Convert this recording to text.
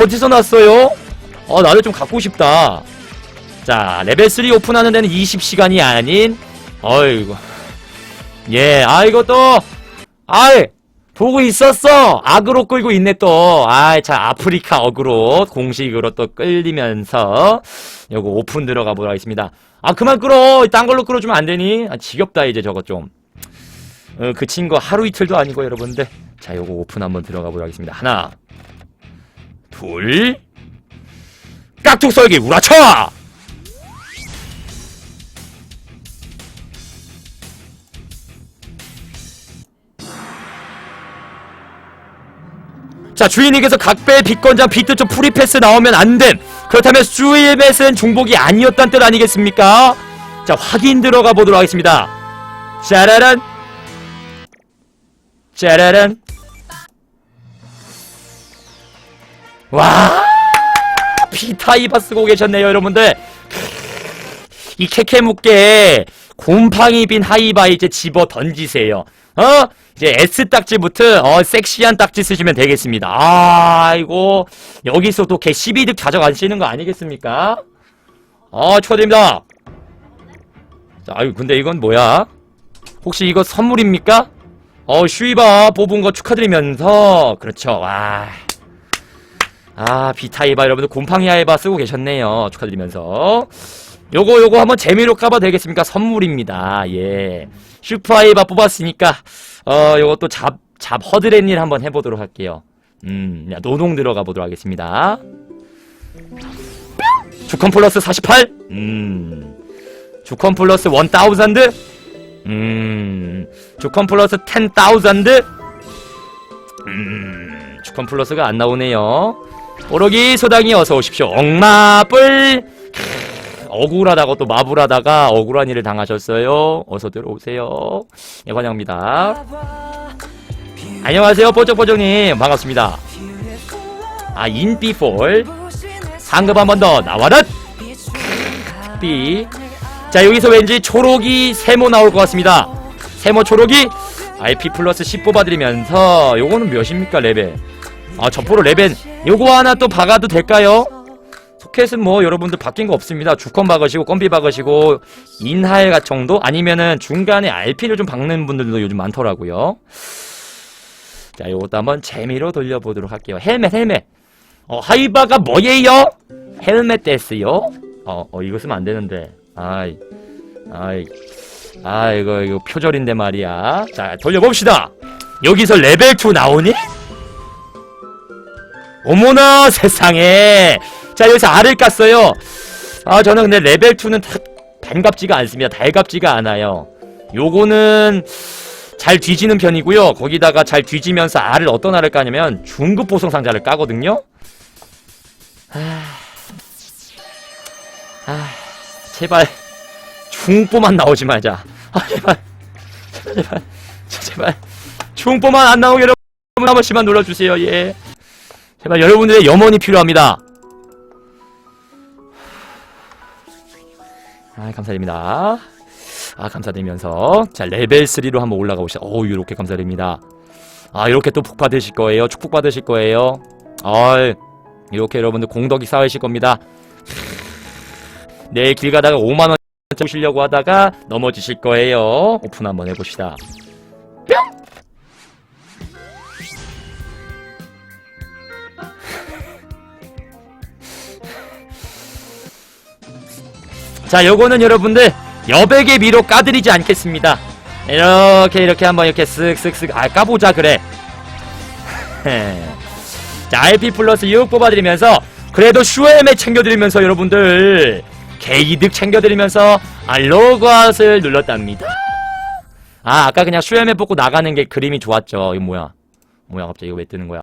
어디서 났어요? 어, 나도 좀 갖고 싶다. 자, 레벨 3 오픈하는 데는 20시간이 아닌, 어이구. 예, 아, 이것도, 아이, 보고 있었어! 악으로 끌고 있네, 또. 아이, 자, 아프리카 어그로, 공식으로 또 끌리면서, 요거 오픈 들어가 보도록 하겠습니다. 아, 그만 끌어! 딴 걸로 끌어주면 안 되니? 아, 지겹다, 이제 저거 좀. 어, 그친 거 하루 이틀도 아니고, 여러분들. 자, 요거 오픈 한번 들어가 보도록 하겠습니다. 하나, 둘, 깍둑 썰기 우라쳐! 자 주인에게서 각배 빗건장 비트쪽 프리패스 나오면 안됨. 그렇다면 수일맷은 중복이 아니었단 뜻 아니겠습니까? 자 확인 들어가 보도록 하겠습니다. 짜라란. 짜라란 와! 비타이바 쓰고 계셨네요 여러분들. 이 캐캐묵게 곰팡이 빈 하이바 이제 집어 던지세요. 어? 이제 S 딱지부터 어 섹시한 딱지 쓰시면 되겠습니다. 아이고 여기서 또개 12득 가져가시는 거 아니겠습니까? 아 축하드립니다. 자 아유 근데 이건 뭐야? 혹시 이거 선물입니까? 어 슈이바 뽑은 거 축하드리면서. 그렇죠. 와 아, 비타이바 여러분들 곰팡이 아이바 쓰고 계셨네요. 축하드리면서. 요거 요거 한번 재미로 까봐 되겠습니까? 선물입니다. 예. 슈퍼 아이바 뽑았으니까 어, 요것도 잡, 잡 허드렛 일 한번 해보도록 할게요. 음, 야, 노동 들어가 보도록 하겠습니다. 주컨 플러스 48? 음. 주컨 플러스 1000? 음. 주컨 플러스 10,000? 음. 주컨 플러스가 안 나오네요. 오로기 소당이 어서 오십시오. 억마뿔 크, 억울하다고 또 마불하다가 억울한 일을 당하셨어요. 어서 들어오세요. 예, 환영합니다. 안녕하세요, 뽀쩍뽀쩍님. 반갑습니다. 아, 인비폴. 상급 한 번 더 나와라! B. 자, 여기서 왠지 초록이 세모 나올 것 같습니다. 세모 초록이 RP 플러스 10 뽑아드리면서 요거는 몇입니까, 레벨? 아, 점포로 레벨 요거 하나 또 박아도 될까요? 소켓은 뭐 여러분들 바뀐 거 없습니다. 주컨 박으시고 껌비 박으시고 인하일 같 정도 아니면은 중간에 RP를 좀 박는 분들도 요즘 많더라고요. 자, 요것도 한번 재미로 돌려보도록 할게요. 헬멧, 헬멧. 어, 하이바가 뭐예요? 헬멧 데스요? 어, 어, 이거 쓰면 안 되는데. 아이, 아이, 아, 이거, 이거 표절인데 말이야. 자, 돌려봅시다. 여기서 레벨 2 나오니? 어머나 세상에. 자 여기서 알을 깠어요. 아 저는 근데 레벨 2는 다 반갑지가 않습니다. 달갑지가 않아요. 요거는 잘 뒤지는 편이고요. 거기다가 잘 뒤지면서 알을 어떤 알을 까냐면 중급 보성 상자를 까거든요. 아, 아 제발 중보만 나오지 말자. 아 제발 제발 제발. 중보만 안 나오게 여러분 한 번씩만 눌러주세요. 예 제발 여러분들의 염원이 필요합니다. 아, 감사드립니다. 아, 감사드리면서. 자, 레벨 3로 한번 올라가 보시죠. 오, 이렇게 감사드립니다. 아, 이렇게 또 복 받으실 거예요. 축복 받으실 거예요. 아, 이렇게 여러분들 공덕이 쌓이실 겁니다. 내일 길 가다가 5만원 보시려고 하다가 넘어지실 거예요. 오픈 한번 해봅시다. 자, 요거는 여러분들 여백의 미로 까드리지 않겠습니다. 이렇게 이렇게 한번 이렇게 쓱쓱쓱 아 까보자 그래. 자, RP 플러스 6 뽑아드리면서 그래도 슈엠에 챙겨드리면서 여러분들 개이득 챙겨드리면서 아 로그아웃을 눌렀답니다. 아 아까 그냥 슈엠에 뽑고 나가는 게 그림이 좋았죠. 이거 뭐야? 뭐야 갑자기 이거 왜 뜨는 거야?